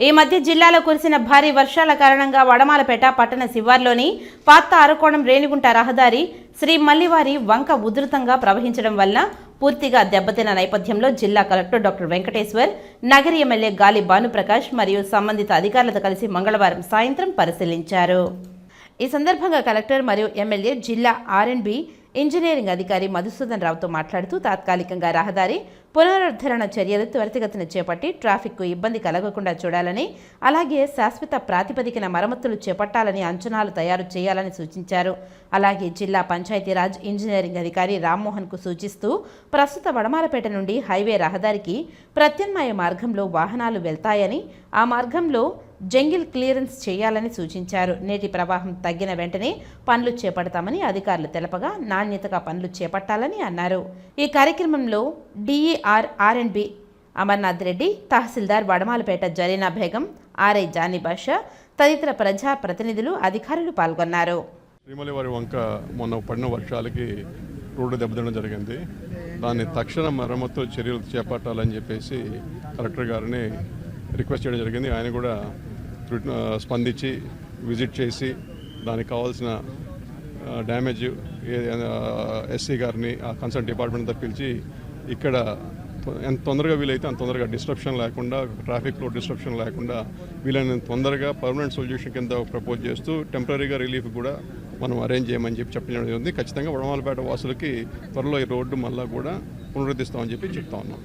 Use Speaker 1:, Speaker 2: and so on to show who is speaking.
Speaker 1: ఈ మధ్య జిల్లాలో కురిసిన భారీ వర్షాల కారణంగా వడమాలపేట పట్టణ శివార్లోని పాత అరకోణం రేణిగుంట రహదారి శ్రీ మల్లివారి వంక ఉధృతంగా ప్రవహించడం వల్ల పూర్తిగా దెబ్బతిన్న నేపథ్యంలో జిల్లా collector doctor Venkateshwar Nagari MLA Gali Bhanuprakash మరియు సంబంధిత అధికారులతో కలిసి మంగళవారం సాయంత్రం పరిశీలించారు. ఈ సందర్భంగా కలెక్టర్ మరియు ఎమ్మెల్యే జిల్లా ఆర్ఎండ్బి ఇంజనీరింగ్ అధికారి మధుసూదన్ రావుతో మాట్లాడుతూ తాత్కాలికంగా రహదారి పునరుద్ధరణ చర్యలు త్వరితగతిన చేపట్టి ట్రాఫిక్కు ఇబ్బంది కలగకుండా చూడాలని అలాగే శాశ్వత ప్రాతిపదికన మరమ్మతులు చేపట్టాలని అంచనాలు తయారు చేయాలని సూచించారు. అలాగే జిల్లా పంచాయతీరాజ్ ఇంజనీరింగ్ అధికారి రామ్మోహన్కు సూచిస్తూ ప్రస్తుత వడమాలపేట నుండి హైవే రహదారికి ప్రత్యామ్నాయ మార్గంలో వాహనాలు వెళ్తాయని ఆ మార్గంలో జంగిల్ క్లియరెన్స్ చేయాలని సూచించారు. నేటి ప్రవాహం తగ్గిన వెంటనే పనులు చేపడతామని అధికారులు తెలపగా నాణ్యతగా పనులు చేపట్టాలని అన్నారు. ఈ కార్యక్రమంలో డిఈఆర్ బి అమర్నాథ్ రెడ్డి తహసీల్దార్ వడమాలపేట జరీనా బేగం ఆర్ఐ జానీ బాషా తదితర ప్రజా ప్రతినిధులు అధికారులు పాల్గొన్నారు.
Speaker 2: శ్రీమలివారి వంక మొన్న పడిన వర్షాలకి రోడ్డు దెబ్బతినడం జరిగింది. దాన్ని తక్షణ మరమ్మతు చర్యలు చేపట్టాలని చెప్పేసి కలెక్టర్ గారిని రిక్వెస్ట్ చేయడం జరిగింది. ఆయన కూడా స్పందించి విజిట్ చేసి దానికి కావాల్సిన డ్యామేజ్ ఎస్సీ గారిని ఆ కన్సర్న్ డిపార్ట్మెంట్ పిలిచి ఇక్కడ ఎంత తొందరగా వీలైతే అంత తొందరగా డిస్ట్రప్షన్ లేకుండా ట్రాఫిక్లో డిస్ట్రప్షన్ లేకుండా వీలైనంత తొందరగా పర్మనెంట్ సొల్యూషన్ కింద ప్రపోజ్ చేస్తూ టెంపరీగా రిలీఫ్ కూడా మనం అరేంజ్ చేయమని చెప్పి చెప్పడం జరిగింది. ఖచ్చితంగా వడమాలపేట వాసులకి త్వరలో ఈ రోడ్డు మళ్ళా కూడా పునరుద్ధరిస్తామని చెప్పి చెప్తా ఉన్నాం.